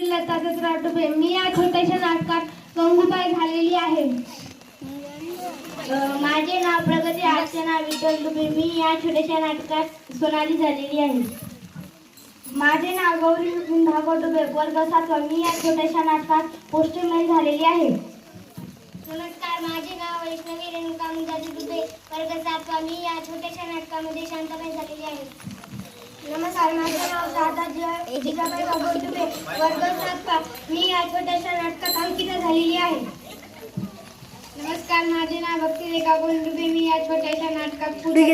लता दसरा मी या छोट्याशा नाटकात गंगूबाई झालेली आहे. माझे नाव प्रगती अर्चना विठ्ठल दुबे मी या छोट्याशा नाटकात सोनाली झालेली आहे. माझे नाव गौरी मुकुंद दुबे वर्ग सातवा. मी या छोट्याशा नाटकात पोस्टरमॅन झालेली आहे. नमस्कार माझे नाव वैष्णवी रेणुका मुंजाजी दुबे वर्ग सातवा. मी या छोट्याशा नाटकामध्ये शांताबाई झालेली आहे. नमस्कार माझे नाव दादा जिजाबाई भागवत दुबे वर्ग सातवा मी या छोट्याशा नाटकात अंकिता झालेली आहे. नमस्कार माझे नाव भक्ती रेखा गोंडुबे मी या छोट्याशा नाटकात पुढे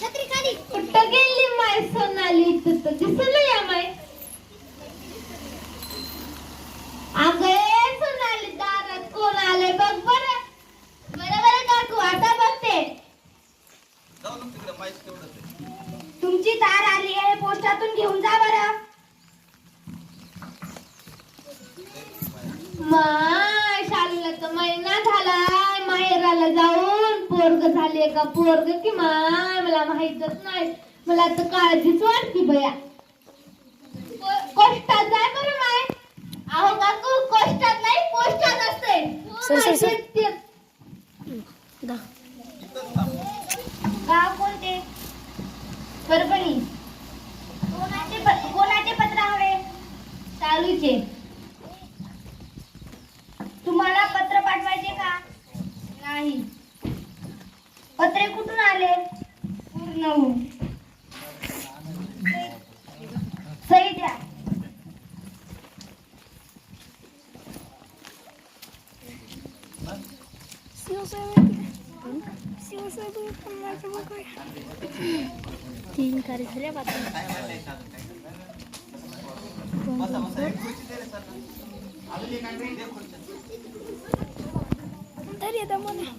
छत्री खाली कुठं गेली माय सोनाली? तू तर दिसलं या माय अगं ए सोनाली दारात कोण आलंय बघ बरं बरं बरं काकू आता बघते तुमची तार आली आहे पोस्टातून घेऊन जा बरं. माय शाळेला तर महिना झालाय माहेराला जाऊन पोरग झाले का पोरग की माय मला माहितच नाही. मला तर काळजीच वाटते बया. को- कोष्टात जाय बरं माय. अहो काकू पोस्टात नाही पोस्टात असते परभणी. कोणाचे कोणाचे पत्र हवे? चालूचे. तुम्हाला पत्र पाठवायचे का? नाही. पत्रे कुठून आले? पूर्ण हो. सही द्या. तीन कार्य झाल्या बाकी तरी मला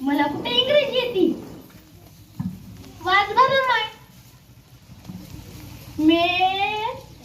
मला कुठे इंग्रजी येते? वाच बरं माय मे